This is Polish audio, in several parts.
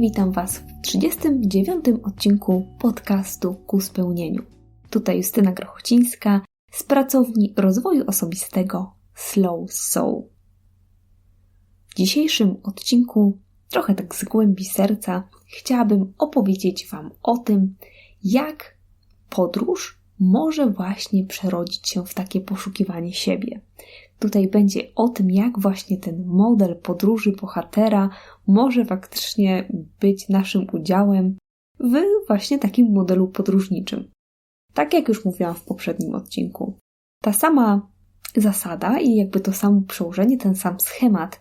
Witam Was w 39. odcinku podcastu Ku Spełnieniu. Tutaj Justyna Grochocińska z pracowni rozwoju osobistego Slow Soul. W dzisiejszym odcinku, trochę tak z głębi serca, chciałabym opowiedzieć Wam o tym, jak podróż może właśnie przerodzić się w takie poszukiwanie siebie. Tutaj będzie o tym, jak właśnie ten model podróży bohatera może faktycznie być naszym udziałem w właśnie takim modelu podróżniczym. Tak jak już mówiłam w poprzednim odcinku. Ta sama zasada i jakby to samo przełożenie, ten sam schemat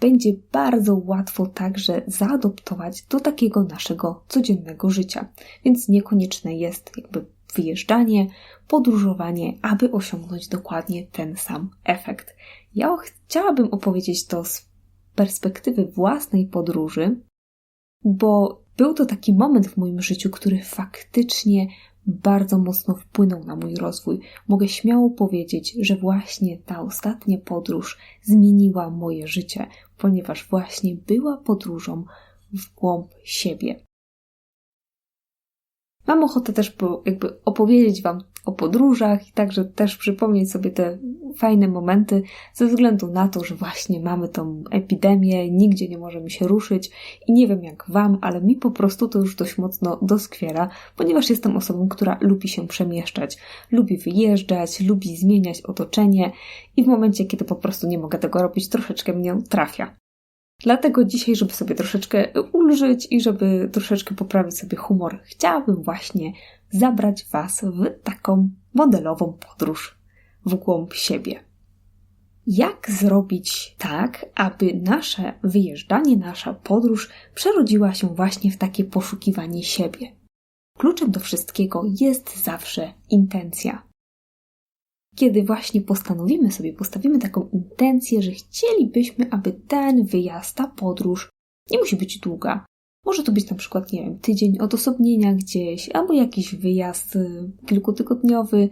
będzie bardzo łatwo także zaadoptować do takiego naszego codziennego życia. Więc niekonieczne jest jakby wyjeżdżanie, podróżowanie, aby osiągnąć dokładnie ten sam efekt. Ja chciałabym opowiedzieć to z perspektywy własnej podróży, bo był to taki moment w moim życiu, który faktycznie bardzo mocno wpłynął na mój rozwój. Mogę śmiało powiedzieć, że właśnie ta ostatnia podróż zmieniła moje życie, ponieważ właśnie była podróżą w głąb siebie. Mam ochotę też jakby opowiedzieć Wam o podróżach i także też przypomnieć sobie te fajne momenty ze względu na to, że właśnie mamy tą epidemię, nigdzie nie możemy się ruszyć i nie wiem jak Wam, ale mi po prostu to już dość mocno doskwiera, ponieważ jestem osobą, która lubi się przemieszczać, lubi wyjeżdżać, lubi zmieniać otoczenie i w momencie, kiedy po prostu nie mogę tego robić, troszeczkę mnie trafia. Dlatego dzisiaj, żeby sobie troszeczkę ulżyć i żeby troszeczkę poprawić sobie humor, chciałabym właśnie zabrać Was w taką modelową podróż w głąb siebie. Jak zrobić tak, aby nasze wyjeżdżanie, nasza podróż przerodziła się właśnie w takie poszukiwanie siebie? Kluczem do wszystkiego jest zawsze intencja kiedy właśnie postanowimy sobie, postawimy taką intencję, że chcielibyśmy, aby ten wyjazd, ta podróż nie musi być długa. Może to być na przykład, nie wiem, tydzień odosobnienia gdzieś, albo jakiś wyjazd y, kilkutygodniowy,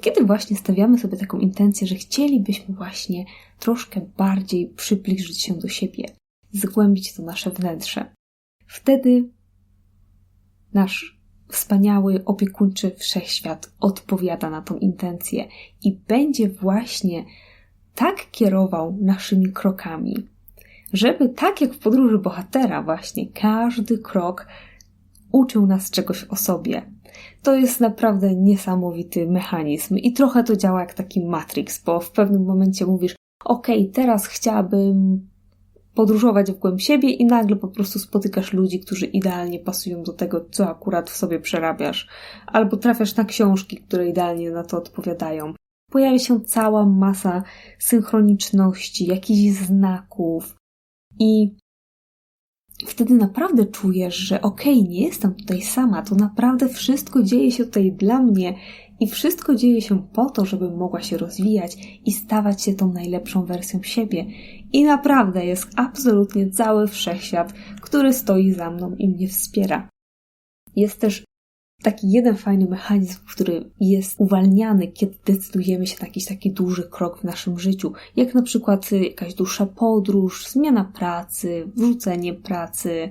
kiedy właśnie stawiamy sobie taką intencję, że chcielibyśmy właśnie troszkę bardziej przybliżyć się do siebie, zgłębić to nasze wnętrze. Wtedy nasz wspaniały, opiekuńczy wszechświat odpowiada na tą intencję i będzie właśnie tak kierował naszymi krokami, żeby tak jak w podróży bohatera, właśnie każdy krok uczył nas czegoś o sobie. To jest naprawdę niesamowity mechanizm i trochę to działa jak taki Matrix, bo w pewnym momencie mówisz: OK, teraz chciałabym podróżować w głąb siebie i nagle po prostu spotykasz ludzi, którzy idealnie pasują do tego, co akurat w sobie przerabiasz, albo trafiasz na książki, które idealnie na to odpowiadają. Pojawia się cała masa synchroniczności, jakichś znaków i wtedy naprawdę czujesz, że okej, okay, nie jestem tutaj sama, to naprawdę wszystko dzieje się tutaj dla mnie i wszystko dzieje się po to, żebym mogła się rozwijać i stawać się tą najlepszą wersją siebie. I naprawdę jest absolutnie cały wszechświat, który stoi za mną i mnie wspiera. Jest też taki jeden fajny mechanizm, który jest uwalniany, kiedy decydujemy się na jakiś taki duży krok w naszym życiu, jak na przykład jakaś dłuższa podróż, zmiana pracy, wrzucenie pracy,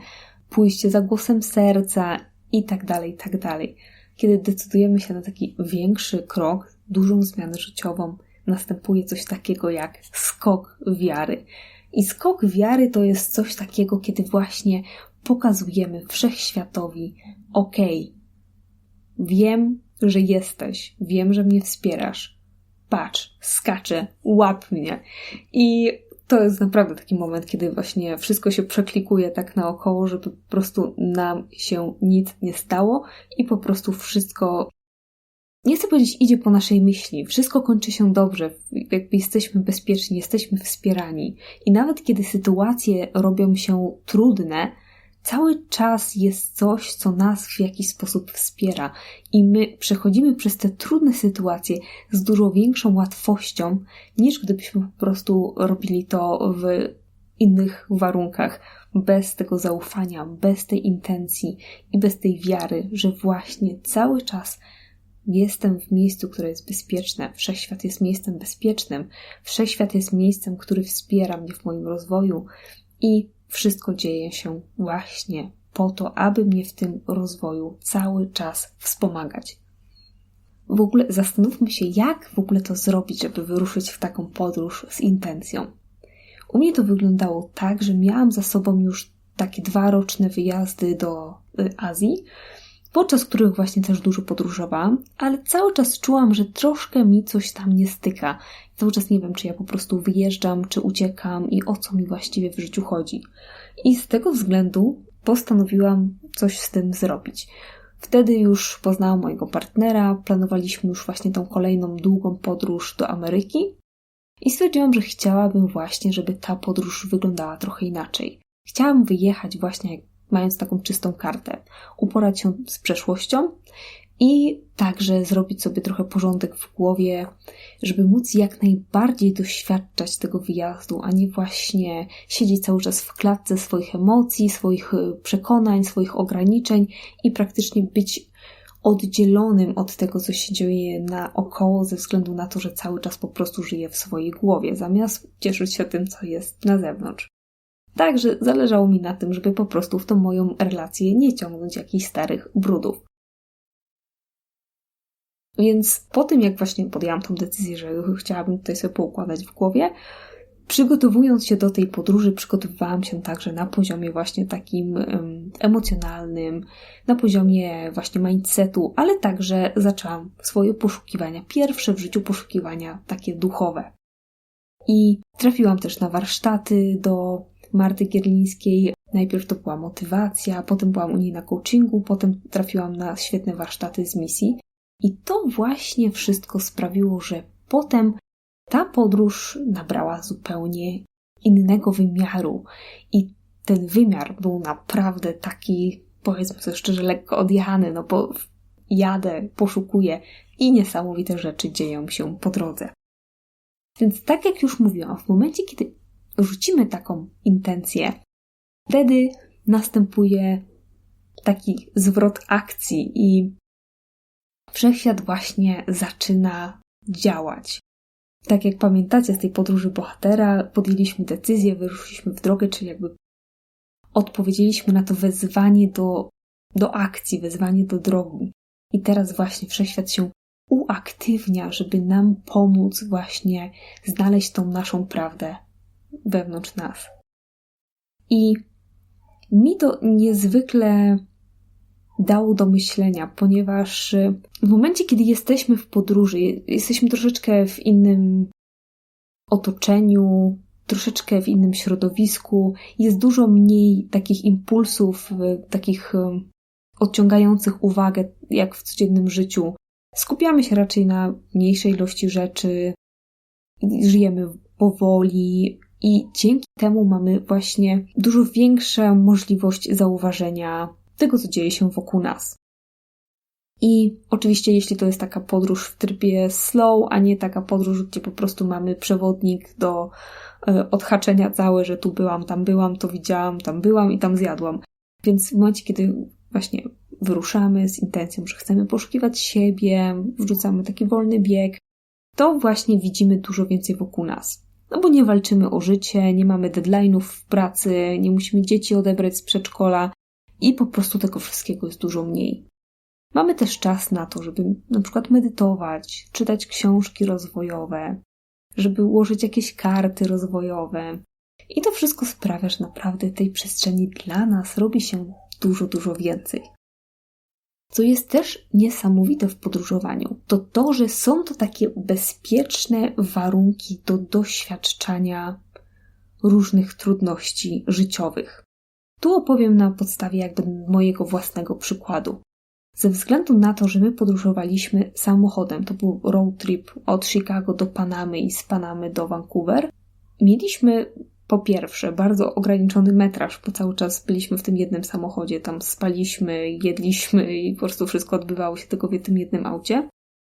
pójście za głosem serca i tak dalej, tak dalej. Kiedy decydujemy się na taki większy krok, dużą zmianę życiową, następuje coś takiego jak skok wiary. I skok wiary to jest coś takiego, kiedy właśnie pokazujemy wszechświatowi: OK, wiem, że jesteś, wiem, że mnie wspierasz. Patrz, skaczę, łap mnie. I to jest naprawdę taki moment, kiedy właśnie wszystko się przeklikuje tak naokoło, żeby po prostu nam się nic nie stało i po prostu wszystko nie chcę powiedzieć, idzie po naszej myśli. Wszystko kończy się dobrze, jakby jesteśmy bezpieczni, jesteśmy wspierani. I nawet kiedy sytuacje robią się trudne, cały czas jest coś, co nas w jakiś sposób wspiera. I my przechodzimy przez te trudne sytuacje z dużo większą łatwością, niż gdybyśmy po prostu robili to w innych warunkach, bez tego zaufania, bez tej intencji i bez tej wiary, że właśnie cały czas Jestem w miejscu, które jest bezpieczne. Wszechświat jest miejscem bezpiecznym. Wszechświat jest miejscem, który wspiera mnie w moim rozwoju. I wszystko dzieje się właśnie po to, aby mnie w tym rozwoju cały czas wspomagać. W ogóle zastanówmy się, jak w ogóle to zrobić, żeby wyruszyć w taką podróż z intencją. U mnie to wyglądało tak, że miałam za sobą już takie dwa roczne wyjazdy do y, Azji, podczas których właśnie też dużo podróżowałam, ale cały czas czułam, że troszkę mi coś tam nie styka. Cały czas nie wiem, czy ja po prostu wyjeżdżam, czy uciekam i o co mi właściwie w życiu chodzi. I z tego względu postanowiłam coś z tym zrobić. Wtedy już poznałam mojego partnera, planowaliśmy już właśnie tą kolejną długą podróż do Ameryki i stwierdziłam, że chciałabym właśnie, żeby ta podróż wyglądała trochę inaczej. Chciałam wyjechać właśnie mając taką czystą kartę, uporać się z przeszłością i także zrobić sobie trochę porządek w głowie, żeby móc jak najbardziej doświadczać tego wyjazdu, a nie właśnie siedzieć cały czas w klatce swoich emocji, swoich e, przekonań, swoich ograniczeń i praktycznie być oddzielonym od tego, co się dzieje naokoło, ze względu na to, że cały czas po prostu żyje w swojej głowie, zamiast cieszyć się tym, co jest na zewnątrz. Także zależało mi na tym, żeby po prostu w tą moją relację nie ciągnąć jakichś starych brudów. Więc po tym, jak właśnie podjęłam tą decyzję, że chciałabym tutaj sobie poukładać w głowie, przygotowując się do tej podróży, przygotowywałam się także na poziomie właśnie takim emocjonalnym, na poziomie właśnie mindsetu, ale także zaczęłam swoje poszukiwania, pierwsze w życiu poszukiwania takie duchowe. I trafiłam też na warsztaty do Marty Gierlińskiej. Najpierw to była motywacja, potem byłam u niej na coachingu, potem trafiłam na świetne warsztaty z misji. I to właśnie wszystko sprawiło, że potem ta podróż nabrała zupełnie innego wymiaru. I ten wymiar był naprawdę taki, powiedzmy sobie szczerze, lekko odjechany, no bo jadę, poszukuję i niesamowite rzeczy dzieją się po drodze. Więc tak jak już mówiłam, w momencie, kiedy rzucimy taką intencję, wtedy następuje taki zwrot akcji i wszechświat właśnie zaczyna działać. Tak jak pamiętacie z tej podróży bohatera, podjęliśmy decyzję, wyruszyliśmy w drogę, czyli jakby odpowiedzieliśmy na to wezwanie do, do akcji, wezwanie do drogi. I teraz właśnie wszechświat się uaktywnia, żeby nam pomóc właśnie znaleźć tą naszą prawdę wewnątrz nas. I mi to niezwykle dało do myślenia, ponieważ w momencie, kiedy jesteśmy w podróży, jesteśmy troszeczkę w innym otoczeniu, troszeczkę w innym środowisku, jest dużo mniej takich impulsów, takich odciągających uwagę, jak w codziennym życiu. Skupiamy się raczej na mniejszej ilości rzeczy, żyjemy powoli, i dzięki temu mamy właśnie dużo większą możliwość zauważenia tego, co dzieje się wokół nas. I oczywiście, jeśli to jest taka podróż w trybie slow, a nie taka podróż, gdzie po prostu mamy przewodnik do e, odhaczenia całe, że tu byłam, tam byłam, to widziałam, tam byłam i tam zjadłam. Więc w momencie, kiedy właśnie wyruszamy z intencją, że chcemy poszukiwać siebie, wrzucamy taki wolny bieg, to właśnie widzimy dużo więcej wokół nas. No bo nie walczymy o życie, nie mamy deadline'ów w pracy, nie musimy dzieci odebrać z przedszkola i po prostu tego wszystkiego jest dużo mniej. Mamy też czas na to, żeby na przykład medytować, czytać książki rozwojowe, żeby ułożyć jakieś karty rozwojowe. I to wszystko sprawia, że naprawdę tej przestrzeni dla nas robi się dużo, dużo więcej. Co jest też niesamowite w podróżowaniu, to to, że są to takie bezpieczne warunki do doświadczania różnych trudności życiowych. Tu opowiem na podstawie jakby mojego własnego przykładu. Ze względu na to, że my podróżowaliśmy samochodem, to był road trip od Chicago do Panamy i z Panamy do Vancouver, mieliśmy po pierwsze, bardzo ograniczony metraż, bo cały czas byliśmy w tym jednym samochodzie, tam spaliśmy, jedliśmy i po prostu wszystko odbywało się tylko w tym jednym aucie.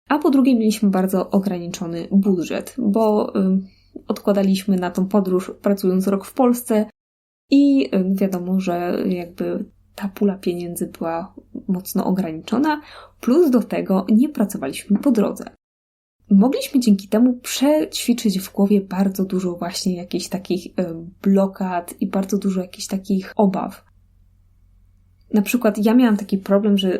A po drugie, mieliśmy bardzo ograniczony budżet, bo odkładaliśmy na tą podróż pracując rok w Polsce i wiadomo, że jakby ta pula pieniędzy była mocno ograniczona, plus do tego nie pracowaliśmy po drodze. Mogliśmy dzięki temu przećwiczyć w głowie bardzo dużo właśnie jakichś takich blokad i bardzo dużo jakichś takich obaw. Na przykład ja miałam taki problem, że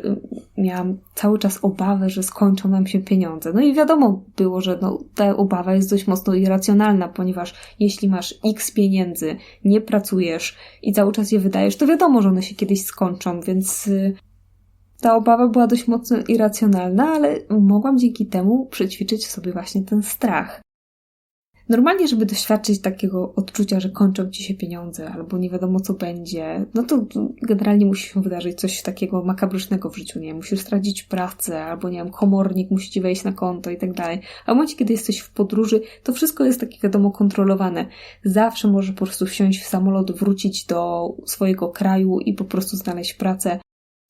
miałam cały czas obawę, że skończą nam się pieniądze. No i wiadomo było, że no, ta obawa jest dość mocno irracjonalna, ponieważ jeśli masz x pieniędzy, nie pracujesz i cały czas je wydajesz, to wiadomo, że one się kiedyś skończą, więc y, ta obawa była dość mocno irracjonalna, ale mogłam dzięki temu przećwiczyć sobie właśnie ten strach. Normalnie, żeby doświadczyć takiego odczucia, że kończą ci się pieniądze albo nie wiadomo co będzie, no to generalnie musi się wydarzyć coś takiego makabrycznego w życiu, nie wiem, musisz stracić pracę albo nie wiem, komornik musi ci wejść na konto i tak dalej. A w momencie, kiedy jesteś w podróży, to wszystko jest takie wiadomo kontrolowane. Zawsze możesz po prostu wsiąść w samolot, wrócić do swojego kraju i po prostu znaleźć pracę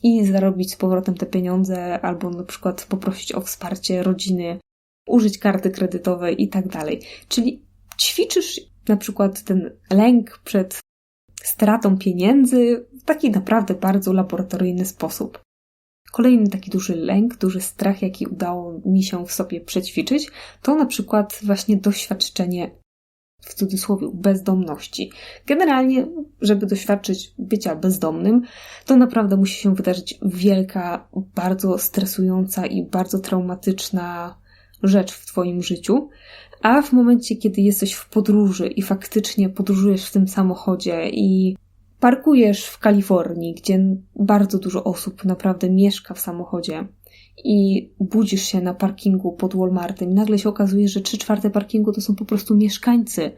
i zarobić z powrotem te pieniądze, albo na przykład poprosić o wsparcie rodziny, użyć karty kredytowej i tak dalej. Czyli ćwiczysz na przykład ten lęk przed stratą pieniędzy w taki naprawdę bardzo laboratoryjny sposób. Kolejny taki duży lęk, duży strach, jaki udało mi się w sobie przećwiczyć, to na przykład właśnie doświadczenie w cudzysłowie bezdomności. Generalnie, żeby doświadczyć bycia bezdomnym, to naprawdę musi się wydarzyć wielka, bardzo stresująca i bardzo traumatyczna rzecz w Twoim życiu, a w momencie, kiedy jesteś w podróży i faktycznie podróżujesz w tym samochodzie i parkujesz w Kalifornii, gdzie bardzo dużo osób naprawdę mieszka w samochodzie i budzisz się na parkingu pod Walmartem i nagle się okazuje, że trzy czwarte parkingu to są po prostu mieszkańcy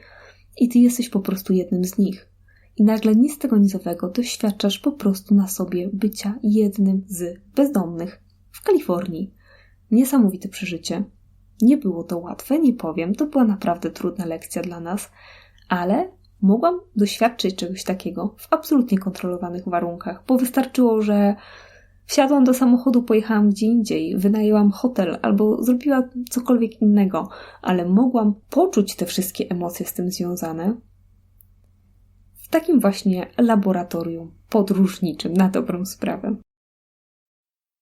i ty jesteś po prostu jednym z nich. I nagle nic z tego nizowego doświadczasz po prostu na sobie bycia jednym z bezdomnych w Kalifornii. Niesamowite przeżycie. Nie było to łatwe, nie powiem, to była naprawdę trudna lekcja dla nas, ale mogłam doświadczyć czegoś takiego w absolutnie kontrolowanych warunkach, bo wystarczyło, że wsiadłam do samochodu, pojechałam gdzie indziej, wynajęłam hotel albo zrobiłam cokolwiek innego, ale mogłam poczuć te wszystkie emocje z tym związane w takim właśnie laboratorium podróżniczym na dobrą sprawę.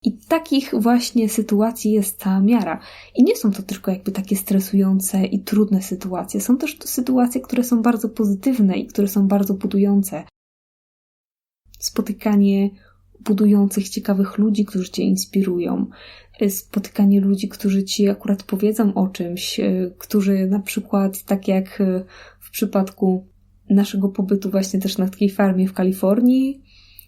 I takich właśnie sytuacji jest cała miara. I nie są to tylko jakby takie stresujące i trudne sytuacje. Są też to sytuacje, które są bardzo pozytywne i które są bardzo budujące. Spotykanie budujących, ciekawych ludzi, którzy cię inspirują. Spotykanie ludzi, którzy ci akurat powiedzą o czymś, którzy na przykład, tak jak w przypadku naszego pobytu właśnie też na takiej farmie w Kalifornii,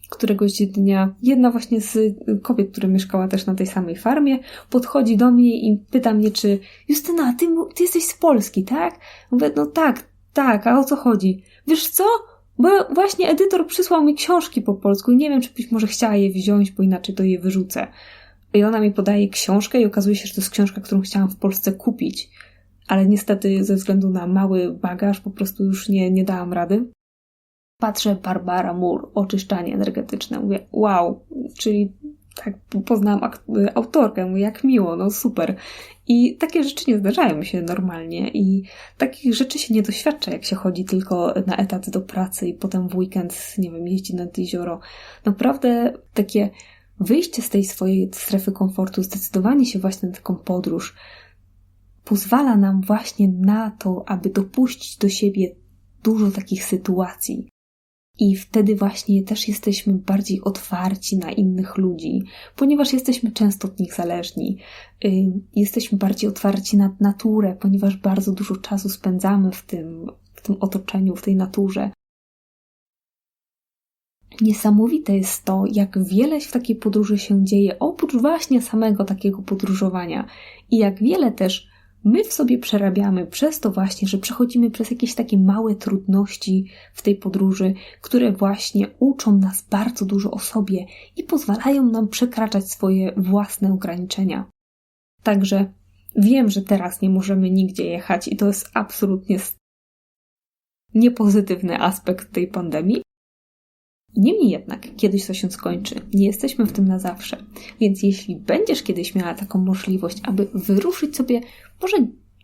któregoś dnia jedna właśnie z kobiet, która mieszkała też na tej samej farmie, podchodzi do mnie i pyta mnie, czy Justyna, ty, ty jesteś z Polski, tak? Mówię, no tak, tak, a o co chodzi? Wiesz co? Bo właśnie edytor przysłał mi książki po polsku i nie wiem, czy byś może chciała je wziąć, bo inaczej to je wyrzucę. I ona mi podaje książkę i okazuje się, że to jest książka, którą chciałam w Polsce kupić. Ale niestety ze względu na mały bagaż po prostu już nie, nie dałam rady. Patrzę Barbara Moore, oczyszczanie energetyczne. Mówię, wow, czyli tak poznałam autorkę, mówię, jak miło, no super. I takie rzeczy nie zdarzają się normalnie i takich rzeczy się nie doświadcza, jak się chodzi tylko na etat do pracy i potem w weekend, nie wiem, jeździ nad jezioro. Naprawdę takie wyjście z tej swojej strefy komfortu, zdecydowanie się właśnie na taką podróż, pozwala nam właśnie na to, aby dopuścić do siebie dużo takich sytuacji, i wtedy właśnie też jesteśmy bardziej otwarci na innych ludzi, ponieważ jesteśmy często od nich zależni. Jesteśmy bardziej otwarci na naturę, ponieważ bardzo dużo czasu spędzamy w tym, w tym otoczeniu, w tej naturze. Niesamowite jest to, jak wiele w takiej podróży się dzieje, oprócz właśnie samego takiego podróżowania, i jak wiele też my w sobie przerabiamy przez to właśnie, że przechodzimy przez jakieś takie małe trudności w tej podróży, które właśnie uczą nas bardzo dużo o sobie i pozwalają nam przekraczać swoje własne ograniczenia. Także wiem, że teraz nie możemy nigdzie jechać i to jest absolutnie niepozytywny aspekt tej pandemii, Niemniej jednak, kiedyś to się skończy. Nie jesteśmy w tym na zawsze. Więc jeśli będziesz kiedyś miała taką możliwość, aby wyruszyć sobie, może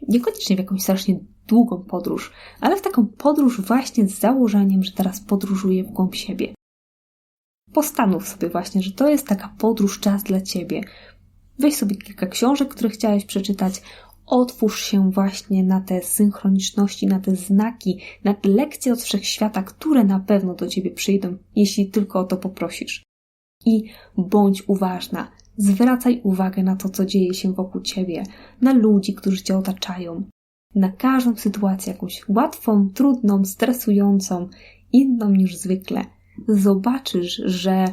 niekoniecznie w jakąś strasznie długą podróż, ale w taką podróż właśnie z założeniem, że teraz podróżuję w głąb siebie. Postanów sobie właśnie, że to jest taka podróż, czas dla ciebie. Weź sobie kilka książek, które chciałeś przeczytać, Otwórz się właśnie na te synchroniczności, na te znaki, na te lekcje od wszechświata, które na pewno do ciebie przyjdą, jeśli tylko o to poprosisz. I bądź uważna, zwracaj uwagę na to, co dzieje się wokół ciebie, na ludzi, którzy cię otaczają, na każdą sytuację, jakąś łatwą, trudną, stresującą, inną niż zwykle. Zobaczysz, że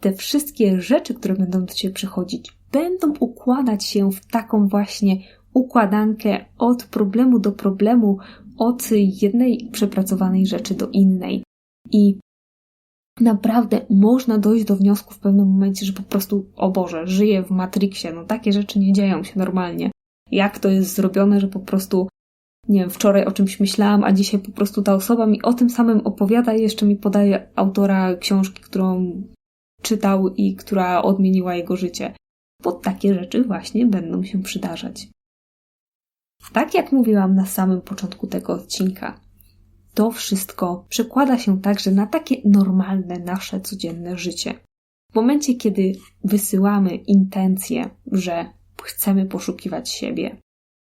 te wszystkie rzeczy, które będą do ciebie przychodzić, będą układać się w taką właśnie układankę od problemu do problemu, od jednej przepracowanej rzeczy do innej. I naprawdę można dojść do wniosku w pewnym momencie, że po prostu, o Boże, żyję w Matrixie, no takie rzeczy nie dzieją się normalnie. Jak to jest zrobione, że po prostu, nie wiem, wczoraj o czymś myślałam, a dzisiaj po prostu ta osoba mi o tym samym opowiada i jeszcze mi podaje autora książki, którą czytał i która odmieniła jego życie. Bo takie rzeczy właśnie będą się przydarzać. Tak jak mówiłam na samym początku tego odcinka, to wszystko przekłada się także na takie normalne nasze codzienne życie. W momencie, kiedy wysyłamy intencję, że chcemy poszukiwać siebie,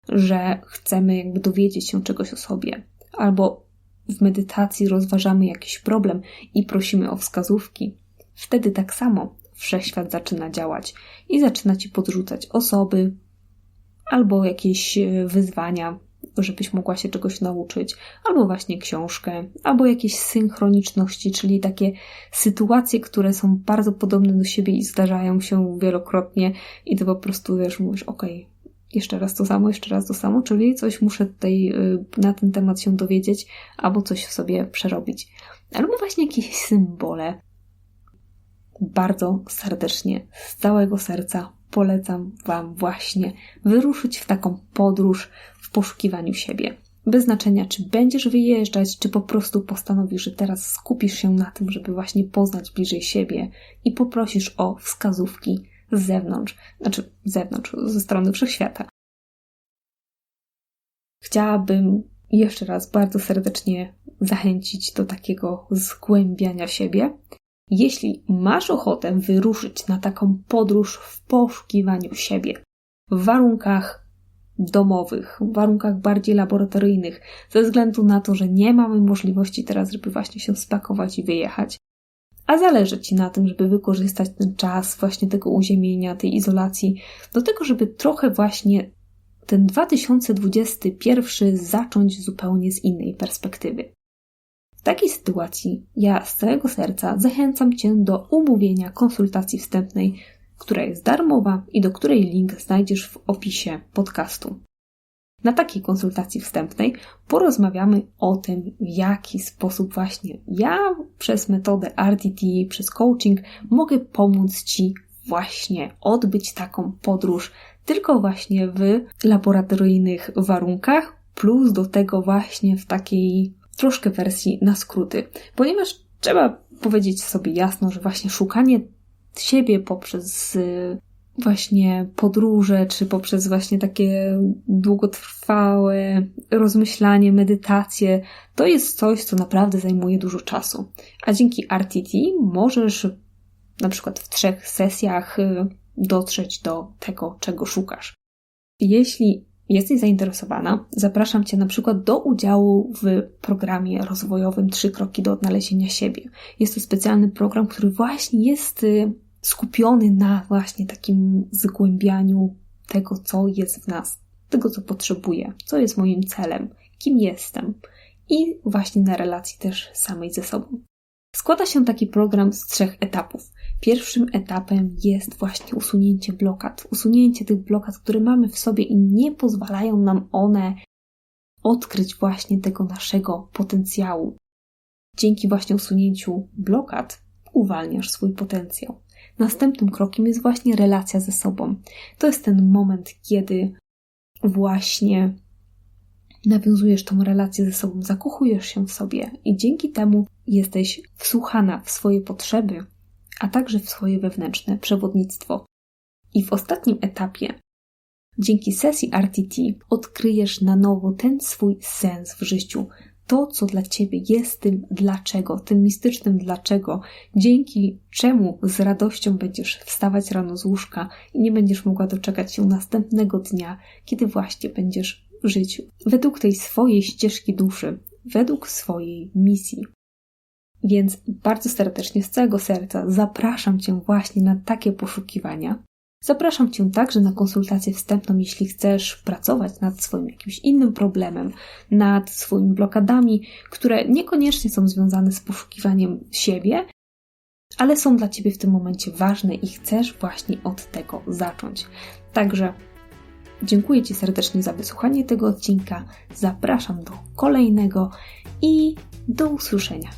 że chcemy jakby dowiedzieć się czegoś o sobie, albo w medytacji rozważamy jakiś problem i prosimy o wskazówki, wtedy tak samo wszechświat zaczyna działać i zaczyna ci podrzucać osoby, albo jakieś e, wyzwania, żebyś mogła się czegoś nauczyć, albo właśnie książkę, albo jakieś synchroniczności, czyli takie sytuacje, które są bardzo podobne do siebie i zdarzają się wielokrotnie, i ty po prostu wiesz, mówisz, okej, jeszcze raz to samo, jeszcze raz to samo, czyli coś muszę tutaj e, na ten temat się dowiedzieć, albo coś w sobie przerobić. Albo właśnie jakieś symbole. Bardzo serdecznie, z całego serca polecam Wam właśnie wyruszyć w taką podróż w poszukiwaniu siebie. Bez znaczenia, czy będziesz wyjeżdżać, czy po prostu postanowisz, że teraz skupisz się na tym, żeby właśnie poznać bliżej siebie i poprosisz o wskazówki z zewnątrz, znaczy z zewnątrz, ze strony wszechświata. Chciałabym jeszcze raz bardzo serdecznie zachęcić do takiego zgłębiania siebie jeśli masz ochotę wyruszyć na taką podróż w poszukiwaniu siebie, w warunkach domowych, w warunkach bardziej laboratoryjnych, ze względu na to, że nie mamy możliwości teraz, żeby właśnie się spakować i wyjechać, a zależy Ci na tym, żeby wykorzystać ten czas właśnie tego uziemienia, tej izolacji, do tego, żeby trochę właśnie ten 2021 zacząć zupełnie z innej perspektywy. W takiej sytuacji ja z całego serca zachęcam Cię do umówienia konsultacji wstępnej, która jest darmowa i do której link znajdziesz w opisie podcastu. Na takiej konsultacji wstępnej porozmawiamy o tym, w jaki sposób właśnie ja przez metodę RTT, przez coaching mogę pomóc Ci właśnie odbyć taką podróż tylko właśnie w laboratoryjnych warunkach, plus do tego właśnie w takiej troszkę wersji na skróty, ponieważ trzeba powiedzieć sobie jasno, że właśnie szukanie siebie poprzez y, właśnie podróże, czy poprzez właśnie takie długotrwałe rozmyślanie, medytacje, to jest coś, co naprawdę zajmuje dużo czasu. A dzięki RTT możesz na przykład w trzech sesjach y, dotrzeć do tego, czego szukasz. Jeśli jesteś zainteresowana, zapraszam Cię na przykład do udziału w programie rozwojowym Trzy kroki do odnalezienia siebie. Jest to specjalny program, który właśnie jest y, skupiony na właśnie takim zgłębianiu tego, co jest w nas, tego, co potrzebuję, co jest moim celem, kim jestem i właśnie na relacji też samej ze sobą. Składa się taki program z trzech etapów. Pierwszym etapem jest właśnie usunięcie blokad. Usunięcie tych blokad, które mamy w sobie i nie pozwalają nam one odkryć właśnie tego naszego potencjału. Dzięki właśnie usunięciu blokad uwalniasz swój potencjał. Następnym krokiem jest właśnie relacja ze sobą. To jest ten moment, kiedy właśnie nawiązujesz tą relację ze sobą, zakochujesz się w sobie i dzięki temu jesteś wsłuchana w swoje potrzeby, a także w swoje wewnętrzne przewodnictwo. I w ostatnim etapie, dzięki sesji RTT, odkryjesz na nowo ten swój sens w życiu, to, co dla Ciebie jest tym dlaczego, tym mistycznym dlaczego, dzięki czemu z radością będziesz wstawać rano z łóżka i nie będziesz mogła doczekać się następnego dnia, kiedy właśnie będziesz żyć według tej swojej ścieżki duszy, według swojej misji. Więc bardzo serdecznie, z całego serca zapraszam Cię właśnie na takie poszukiwania. Zapraszam Cię także na konsultację wstępną, jeśli chcesz pracować nad swoim jakimś innym problemem, nad swoimi blokadami, które niekoniecznie są związane z poszukiwaniem siebie, ale są dla Ciebie w tym momencie ważne i chcesz właśnie od tego zacząć. Także dziękuję Ci serdecznie za wysłuchanie tego odcinka, zapraszam do kolejnego i do usłyszenia.